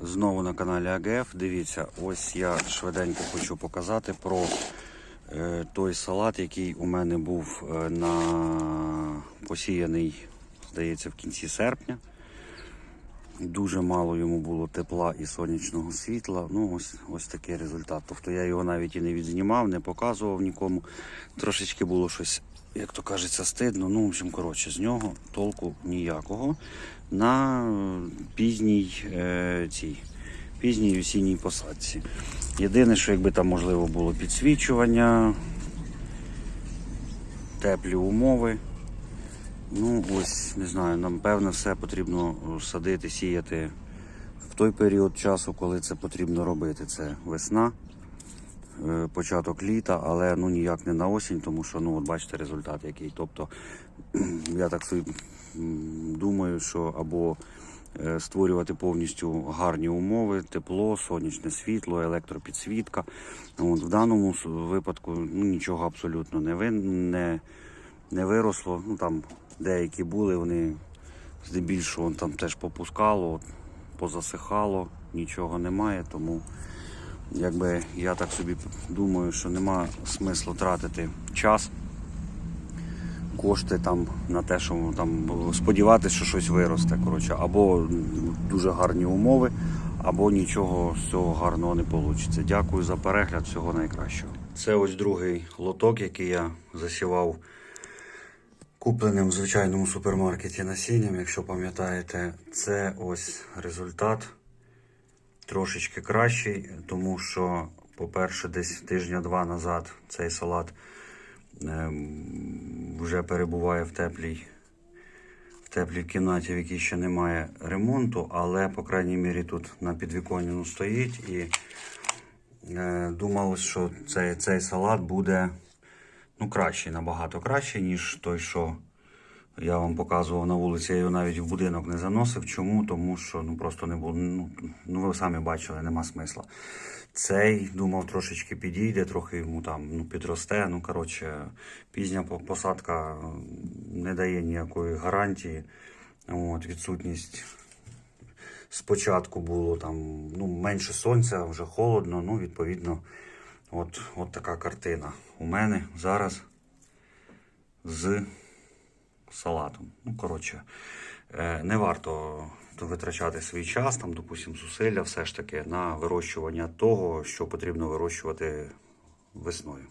Знову на каналі АГФ. Дивіться, ось я швиденько хочу показати про е, той салат, який у мене був е, на посіяний, здається, в кінці серпня. Дуже мало йому було тепла і сонячного світла. Ну, ось, ось такий результат. Тобто я його навіть і не відзнімав, не показував нікому. Трошечки було щось, як то кажеться, стидно. Ну, в общем, коротше, з нього толку ніякого на е, пізній е, цій. Пізній осінній посадці. Єдине, що якби там можливо було підсвічування, теплі умови. Ну, ось, не знаю, нам певно все потрібно садити, сіяти в той період часу, коли це потрібно робити. Це весна, е, початок літа, але ну ніяк не на осінь, тому що ну, от бачите результат який. Тобто я так собі думаю, що або е, створювати повністю гарні умови, тепло, сонячне світло, електропідсвітка. От, в даному випадку ну, нічого абсолютно не, ви, не, виросло. Ну, там деякі були, вони здебільшого там теж попускало, позасихало, нічого немає, тому якби я так собі думаю, що нема смислу тратити час, кошти там на те, що там сподіватися, що щось виросте. Коротше, або дуже гарні умови, або нічого з цього гарного не вийде. Дякую за перегляд, всього найкращого. Це ось другий лоток, який я засівав купленим в звичайному супермаркеті насінням, якщо пам'ятаєте, це ось результат. Трошечки кращий, тому що, по-перше, десь тижня-два назад цей салат ем, вже перебуває в теплій, в теплій кімнаті, в якій ще немає ремонту, але, по крайній мірі, тут на підвіконні стоїть. І е, думалось, що цей, цей салат буде ну, кращий, набагато кращий, ніж той, що я вам показував на вулиці. Я його навіть в будинок не заносив. Чому? Тому що ну, просто не було. Ну, ну ви самі бачили, нема смисла. Цей думав трошечки підійде, трохи йому там ну, підросте. Ну, коротше, пізня посадка не дає ніякої гарантії. От, відсутність спочатку було там ну, менше сонця, вже холодно. Ну, відповідно, от, от така картина у мене зараз з салатом. Ну, коротше, е, не варто витрачати свій час, там, допустим, зусилля все ж таки на вирощування того, що потрібно вирощувати весною.